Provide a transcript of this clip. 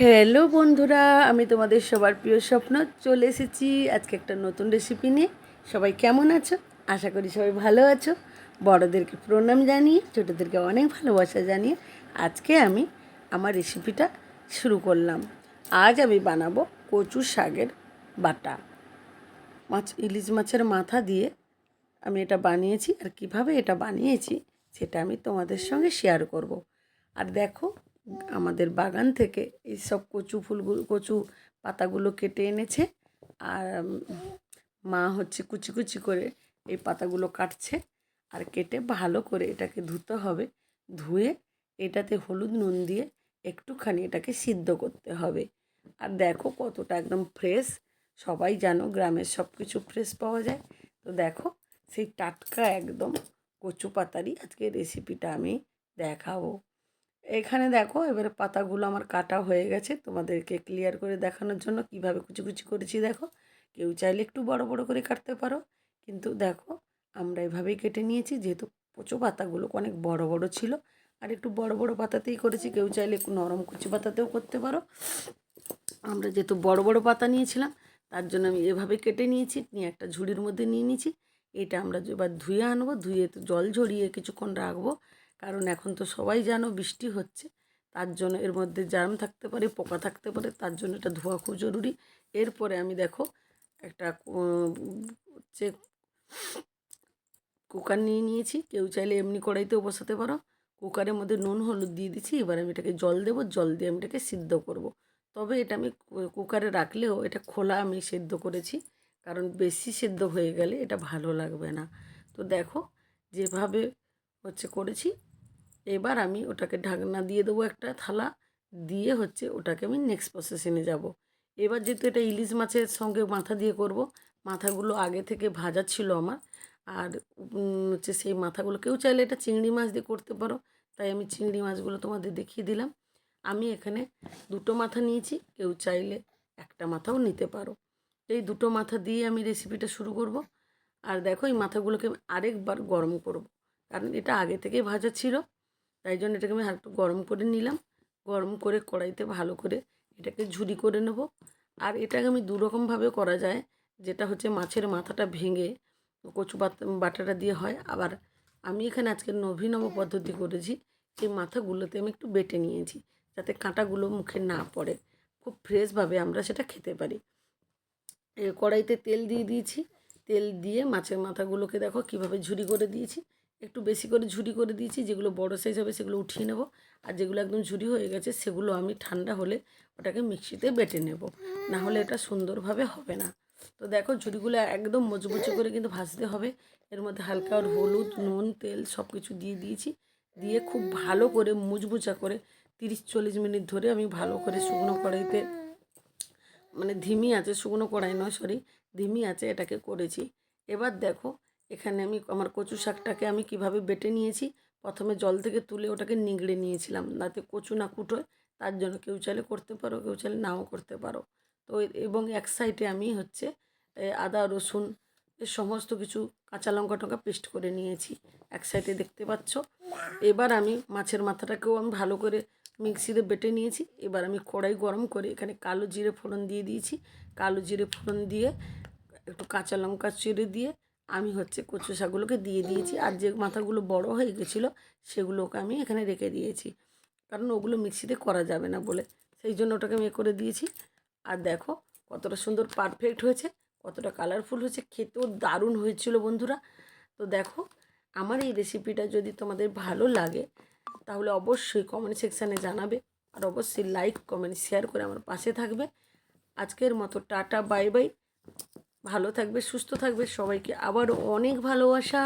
Hello বন্ধুরা, আমি তোমাদের সবার প্রিয় স্বপ্ন, চলে এসেছি আজকে একটা নতুন রেসিপি নিয়ে। সবাই কেমন আছো? আশা করি সবাই ভালো আছো। বড়োদেরকে প্রণাম জানিয়ে, ছোটোদেরকে অনেক ভালোবাসা জানিয়ে আজকে আমি আমার রেসিপিটা শুরু করলাম। আজ আমি বানাবো কচু শাকের বাটা। মাছ, ইলিশ মাছের মাথা দিয়ে আমি এটা বানিয়েছি। আর কীভাবে এটা বানিয়েছি, সেটা আমি তোমাদের সঙ্গে শেয়ার করব। আর দেখো আমাদের বাগান থেকে এই সব কচু ফুলগুলো, কচু পাতাগুলো কেটে এনেছে। আর মা হচ্ছে কুচি কুচি করে এই পাতাগুলো কাটছে আর কেটে ভালো করে এটাকে ধুতে হবে। ধুয়ে এটাতে হলুদ নুন দিয়ে একটুখানি এটাকে সিদ্ধ করতে হবে। আর দেখো কতটা একদম ফ্রেশ। সবাই জানো গ্রামের সব কিছু ফ্রেশ পাওয়া যায়। তো দেখো সেই টাটকা একদম কচু পাতারই আজকে রেসিপিটা আমি দেখাবো। এখানে দেখো, এবারে পাতাগুলো আমার কাটা হয়ে গেছে। তোমাদেরকে ক্লিয়ার করে দেখানোর জন্য কীভাবে কুচি কুচি করেছি দেখো। কেউ চাইলে একটু বড় বড় করে কাটতে পারো। কিন্তু দেখো, আমরা এভাবেই কেটে নিয়েছি। যেহেতু কচু পাতাগুলো অনেক বড় বড় ছিল, আর একটু বড় বড় পাতাতেই করেছি। কেউ চাইলে একটু নরম কুচি পাতাতেও করতে পারো। আমরা যেহেতু বড় বড় পাতা নিয়েছিলাম, তার জন্য আমি এভাবে কেটে নিয়েছি। নিয়ে একটা ঝুড়ির মধ্যে নিয়ে নিয়েছি। এটা আমরা এবার ধুয়ে আনব। ধুয়ে জল ঝরিয়ে কিছুক্ষণ রাখব। কারণ এখন তো সবাই জানো বৃষ্টি হচ্ছে, তার জন্য এর মধ্যে জার্ম থাকতে পারে, পোকা থাকতে পারে, তার জন্য এটা ধোয়া খুব জরুরি। এরপরে আমি দেখো একটা হচ্ছে কুকার নিয়ে নিয়েছি, কেউ চাইলে এমনি কড়াইতেও বসাতে পারো। কুকারের মধ্যে নুন, হলুদ দিয়ে দিচ্ছি, এবার আমি এটাকে জল দেবো, জল দিয়ে আমি এটাকে সিদ্ধ করব। তবে এটা আমি কুকারে রাখলেও এটা খোলা আমি সেদ্ধ করেছি, কারণ বেশি সেদ্ধ হয়ে গেলে এটা ভালো লাগবে না। তো দেখো যেভাবে হচ্ছে করেছি। এবার আমি ওটাকে ঢাকনা দিয়ে দেবো একটা থালা, দিয়ে হচ্ছে ওটাকে আমি নেক্সট প্রসেসিংয়ে যাব। এবার যেহেতু এটা ইলিশ মাছের সঙ্গে মাথা দিয়ে করব, মাথাগুলো আগে থেকে ভাজা ছিল আমার, আর হচ্ছে সেই মাথাগুলো কেউ চাইলে এটা চিংড়ি মাছ দিয়ে করতে পারো, তাই আমি চিংড়ি মাছগুলো তোমাদের দেখিয়ে দিলাম। আমি এখানে দুটো মাথা নিয়েছি, কেউ চাইলে একটা মাথাও নিতে পারো। এই দুটো মাথা দিয়ে আমি রেসিপিটা শুরু করব। আর দেখো এই মাথাগুলোকে আরেকবার গরম করব। কারণ এটা আগে থেকেই ভাজা ছিল, তাই জন্য এটাকে আমি একটু গরম করে নিলাম। গরম করে কড়াইতে ভালো করে এটাকে ঝুরি করে নেব। আর এটাকে আমি দুরকমভাবে করা যায়, যেটা হচ্ছে মাছের মাথাটা ভেঙে কচু বাটাটা দিয়ে হয়। আবার আমি এখানে আজকে নবীনম পদ্ধতি করেছি সেই মাথাগুলোতে আমি একটু বেটে নিয়েছি, যাতে কাঁটাগুলো মুখে না পড়ে। খুব ফ্রেশভাবে আমরা সেটা খেতে পারি। কড়াইতে তেল দিয়ে দিয়েছি। তেল দিয়ে মাছের মাথাগুলোকে দেখো কীভাবে ঝুরি করে দিয়েছি। একটু বেশি করে ঝুড়ি করে দিয়েছি, যেগুলো বড় সাইজ হবে সেগুলো উঠিয়ে নেব। আর যেগুলো একদম ঝুড়ি হয়ে গেছে সেগুলো আমি ঠান্ডা হলে ওটাকে মিক্সিতে বেটে নেব। না হলে এটা সুন্দরভাবে হবে না। তো দেখো ঝুড়িগুলো একদম মচমচে করে কিন্তু ভাজতে হবে। এর মধ্যে হালকা আর হলুদ, নুন, তেল সব কিছু দিয়ে দিয়েছি। দিয়ে খুব ভালো করে মুচমুচা করে তিরিশ চল্লিশ মিনিট ধরে আমি ভালো করে শুকনো কড়াইতে মানে ধিমি আছে, শুকনো কড়াই নয় সরি ধিমি আছে এটাকে করেছি। এবার দেখো এখানে আমি আমার কচু শাকটাকে আমি কীভাবে বেটে নিয়েছি, প্রথমে জল থেকে তুলে ওটাকে নিংড়ে নিয়েছিলাম, যাতে কচু না কুটোয় তার জন্য কেউ চাইলে করতে পারো, কেউ চাইলে নাও করতে পারো। তো এবং এক সাইডে আমি হচ্ছে আদা, রসুন সমস্ত কিছু কাঁচা লঙ্কা টঙ্কা পেস্ট করে নিয়েছি, এক সাইডে দেখতে পাচ্ছ। এবার আমি মাছের মাথাটাকেও আমি ভালো করে মিক্সিতে বেটে নিয়েছি, এবার আমি কড়াই গরম করে এখানে কালো জিরে ফোড়ন দিয়ে দিয়েছি, কালো জিরে ফোড়ন দিয়ে একটু কাঁচা লঙ্কা চিড়ে দিয়ে আমি হচ্ছে কচু শাকগুলোকে দিয়ে দিয়েছি আর যে মাথাগুলো বড় হয়ে গেছিল সেগুলোকে আমি এখানে রেখে দিয়েছি। কারণ ওগুলো মিক্সিতে করা যাবে না বলে। সেই জন্য ওটাকে আমি করে দিয়েছি। আর দেখো কতটা সুন্দর পারফেক্ট হয়েছে, কতটা কালারফুল হয়েছে, খেতেও দারুণ হয়েছিল বন্ধুরা। তো দেখো আমার এই রেসিপিটা যদি তোমাদের ভালো লাগে তাহলে অবশ্যই কমেন্ট সেকশানে জানাবে আর অবশ্যই লাইক কমেন্ট শেয়ার করে আমার পাশে থাকবে। আজকের মতো টাটা বাই বাই ভালো থাকবে সুস্থ থাকবে সবাইকে আবার অনেক ভালোবাসা।